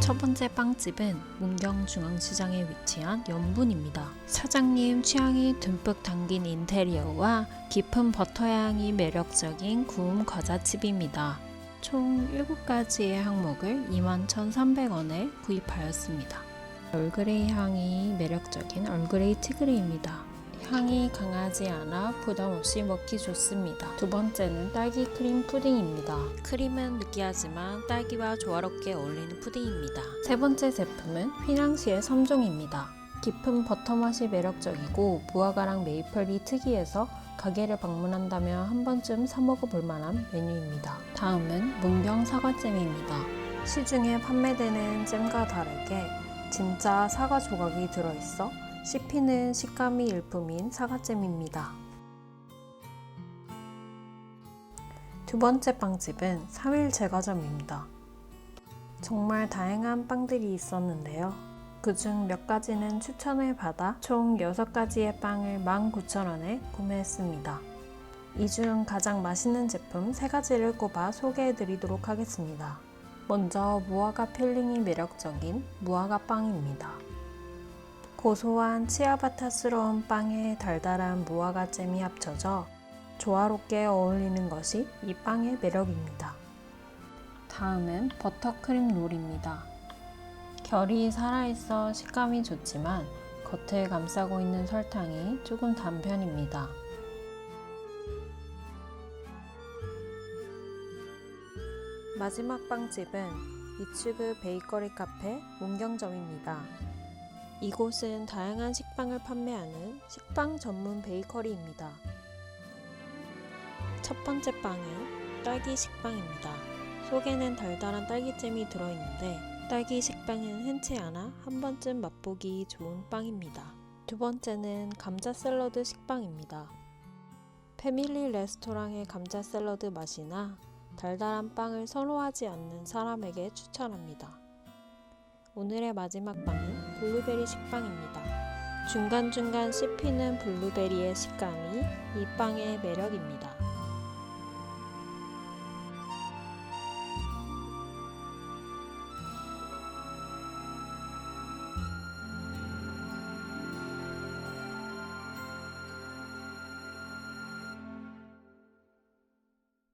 첫 번째 빵집은 문경중앙시장에 위치한 연분입니다. 사장님 취향이 듬뿍 담긴 인테리어와 깊은 버터향이 매력적인 구움 과자집입니다. 총 7가지의 항목을 21,300원에 구입하였습니다. 얼그레이 향이 매력적인 얼그레이 티그레이입니다. 향이 강하지 않아 부담 없이 먹기 좋습니다. 두 번째는 딸기 크림 푸딩입니다. 크림은 느끼하지만 딸기와 조화롭게 어울리는 푸딩입니다. 세 번째 제품은 휘낭시의 섬종입니다. 깊은 버터 맛이 매력적이고 무화과랑 메이플이 특이해서 가게를 방문한다면 한 번쯤 사 먹어볼 만한 메뉴입니다. 다음은 문경 사과잼입니다. 시중에 판매되는 잼과 다르게 진짜 사과 조각이 들어있어 씹히는 식감이 일품인 사과잼입니다. 두 번째 빵집은 3일 제과점입니다. 정말 다양한 빵들이 있었는데요. 그중 몇 가지는 추천을 받아 총 6가지의 빵을 19,000원에 구매했습니다. 이 중 가장 맛있는 제품 3가지를 꼽아 소개해 드리도록 하겠습니다. 먼저 무화과 필링이 매력적인 무화과 빵입니다. 고소한 치아바타스러운 빵에 달달한 무화과 잼이 합쳐져 조화롭게 어울리는 것이 이 빵의 매력입니다. 다음은 버터크림 롤입니다. 결이 살아있어 식감이 좋지만 겉을 감싸고 있는 설탕이 조금 단 편입니다. 마지막 빵집은 이츠그 베이커리 카페 문경점입니다. 이곳은 다양한 식빵을 판매하는 식빵 전문 베이커리입니다. 첫 번째 빵은 딸기 식빵입니다. 속에는 달달한 딸기잼이 들어있는데 딸기 식빵은 흔치 않아 한 번쯤 맛보기 좋은 빵입니다. 두 번째는 감자 샐러드 식빵입니다. 패밀리 레스토랑의 감자 샐러드 맛이나 달달한 빵을 선호하지 않는 사람에게 추천합니다. 오늘의 마지막 빵은 블루베리 식빵입니다. 중간중간 씹히는 블루베리의 식감이 이 빵의 매력입니다.